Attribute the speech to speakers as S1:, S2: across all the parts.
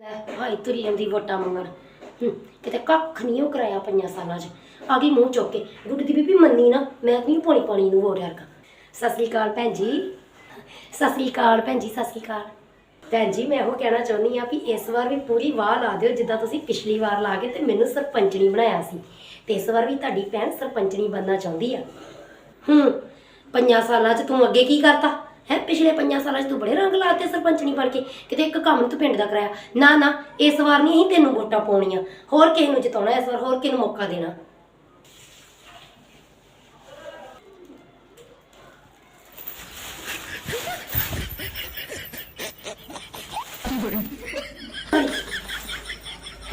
S1: ਲੈ ਹਾਈ ਤੁਰੀ ਜਾਂਦੀ ਵੋਟਾਂ ਮੰਗਣ। ਹੂੰ, ਕਿਤੇ ਕੱਖ ਨਹੀਂ ਉਹ ਕਰਾਇਆ ਪੰਜਾਂ ਸਾਲਾਂ 'ਚ। ਆ ਗਈ ਮੂੰਹ ਚੁੱਕ ਕੇ। ਗੁੱਡ ਦੀ ਬੀਬੀ ਮੰਨੀ ਨਾ ਮੈਂ ਨਹੀਂ ਪਾਣੀ ਪਾਣੀ ਨੂੰ ਵੋਟ ਯਾਰ ਸਤਿ ਸ੍ਰੀ ਅਕਾਲ ਭੈਣ ਜੀ। ਸਤਿ ਸ੍ਰੀ ਅਕਾਲ ਭੈਣ ਜੀ ਸਤਿ ਸ੍ਰੀ ਅਕਾਲ। ਭੈਣ ਜੀ ਮੈਂ ਉਹ ਕਹਿਣਾ ਚਾਹੁੰਦੀ ਆ ਵੀ ਇਸ ਵਾਰ ਵੀ ਪੂਰੀ ਵਾਹ ਲਾ ਦਿਓ। ਜਿੱਦਾਂ ਤੁਸੀਂ ਪਿਛਲੀ ਵਾਰ ਲਾ ਕੇ ਤੇ ਮੈਨੂੰ ਸਰਪੰਚਣੀ ਬਣਾਇਆ ਸੀ। ਤੇ ਇਸ ਵਾਰ ਵੀ ਤੁਹਾਡੀ ਭੈਣ ਸਰਪੰਚਣੀ ਬਣਨਾ ਚਾਹੁੰਦੀ ਆ। ਹੂੰ ਪੰਜਾਂ ਸਾਲਾਂ 'ਚ ਤੂੰ ਅੱਗੇ ਕੀ ਕਰਤਾ? ਹੈ, ਪਿਛਲੇ ਪੰਜਾਂ ਸਾਲਾਂ 'ਚ ਤੂੰ ਬੜੇ ਰੰਗ ਲਾਤੇ ਸਰਪੰਚਣੀ ਬਣ ਕੇ, ਕਿਤੇ ਇੱਕ ਕੰਮ ਨੀ ਤੂੰ ਪਿੰਡ ਦਾ ਕਰਾਇਆ। ਨਾ ਨਾ, ਇਸ ਵਾਰ ਨਹੀਂ ਅਸੀਂ ਤੈਨੂੰ ਵੋਟਾਂ ਪਾਉਣੀਆਂ। ਹੋਰ ਕਿਸੇ ਨੂੰ ਜਿਤਾਉਣਾ ਇਸ ਵਾਰ, ਹੋਰ ਕਿਸੇ ਨੂੰ ਮੌਕਾ ਦੇਣਾ।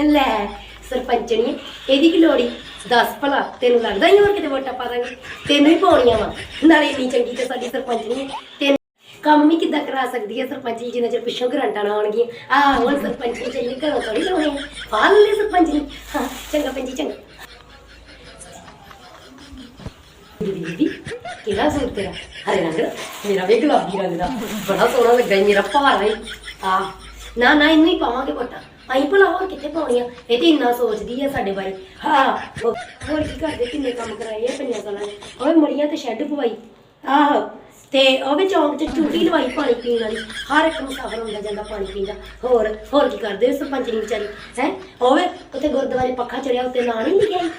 S1: ਲੈ ਸਰਪੰਚਣੀ ਇਹਦੀ ਕੀ ਲੋੜੀ ਦੱਸ ਭਲਾ, ਤੈਨੂੰ ਲੱਗਦਾ ਹੀ ਹੋਰ ਕਿਤੇ ਵੋਟਾਂ ਪਾ ਦਾਂਗੇ? ਤੈਨੂੰ ਹੀ ਪਾਉਣੀਆਂ ਵਾ। ਨਾਲੇ ਇੰਨੀ ਚੰਗੀ ਤੇ ਸਾਡੀ ਸਰਪੰਚਣੀ ਹੈ। ਤੈਨੂੰ ਕੰਮ ਵੀ ਕਿੱਦਾਂ ਕਰਾ ਸਕਦੀ ਹੈ ਸਰਪੰਚੀ ਜਿੰਨਾ ਚਿਰ ਪਿੱਛੋਂ ਗਰੰਟਾਂ ਨਾ ਆਉਣਗੀਆਂ। ਆ ਹੁਣ ਸਰਪੰਚੀ ਚੱਲੀ ਘਰੋਂ ਥੋੜੀ ਲਾਉਣੀ ਆ। ਪਾ ਲੈ ਸਰਪੰਚੀ ਹਾਂ, ਚੰਗਾ ਪੰਜੀ ਚੰਗਾ। ਦੀਦੀ ਕਿਹੜਾ ਸੂਟ ਤੇਰਾ? ਹਰੇ ਰੰਗ ਦਾ। ਮੇਰਾ ਵੀ ਗੁਲਾਬੀ ਰੰਗ ਦਾ। ਬੜਾ ਸੋਹਣਾ ਲੱਗਾ ਈ ਮੇਰਾ ਭਾਰਾ ਹੀ ਆ ਨਾ ਨਾ, ਇਹਨੂੰ ਹੀ ਪਾਵਾਂਗੇ ਵੋਟਾਂ। ਆਈ ਭਲਾ ਹੋਰ ਕਿੱਥੇ ਪਾਉਣੀਆਂ? ਇਹ ਤੇ ਇੰਨਾ ਸੋਚਦੀ ਆ ਸਾਡੇ ਬਾਰੇ। ਹਾਂ, ਹੋਰ ਕੀ ਕਰਦੇ? ਕਿੰਨੇ ਕੰਮ ਕਰਾਏ ਆ, ਪੰਜਾਂ ਸਾਲਾਂ ਦੇ? ਓਏ, ਮੜੀਆਂ ਤੇ ਸ਼ੈੱਡ ਪਵਾਈ। ਆਹੋ ਤੇ ਉਹ ਵੀ ਚੌਂਕ 'ਚ ਟੂਟੀ ਲਵਾਈ ਪਾਣੀ ਪੀਣ ਵਾਲੀ ਹਰ ਇੱਕ ਮੁਸਾਫਰ ਹੁੰਦਾ ਜਾਂਦਾ ਪਾਣੀ ਪੀਂਦਾ ਹੋਰ ਹੋਰ ਕੀ ਕਰਦੇ ਸਰਪੰਚ ਨੇ ਵਿਚਾਰੀ ਹੈ? ਹੋਵੇ ਉੱਥੇ ਗੁਰਦੁਆਰੇ ਪੱਖਾ ਚੜਿਆ ਉੱਤੇ ਨਾਂ ਨਹੀਂ ਲਿਖਿਆ ਸੀ,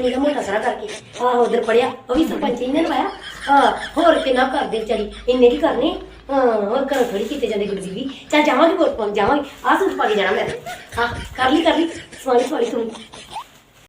S1: ਨੇ ਦਾ ਮੋਟਾ ਸਾਰਾ ਕਰਕੇ। ਆਹੋ ਉਧਰ ਪੜਿਆ ਉਹ ਵੀ ਸਰਪੰਚ ਨੇ ਲਵਾਇਆ। ਹਾਂ ਹੋਰ ਕਿੰਨਾ ਕਰਦੇ ਵਿਚਾਰੀ ਇੰਨੇ ਕੀ ਕਰਨੇ? ਹਾਂ ਹੋਰ ਘਰੋਂ ਥੋੜੀ ਕੀਤੇ ਜਾਂਦੇ ਗੁੱਡੀ ਵੀ ਚੱਲ ਜਾਵਾਂਗੇ ਵੋਟ ਪਾਉਣ ਜਾਵਾਂਗੇ। ਆਹ ਸੂਟ ਪਾ ਕੇ ਜਾਣਾ ਮੈਂ। ਤੇ। ਹਾਂ ਕਰ ਲਈ ਕਰ ਲਈ। ਸਵਾਲੀ ਸਵਾਲੀ ਤੂੰ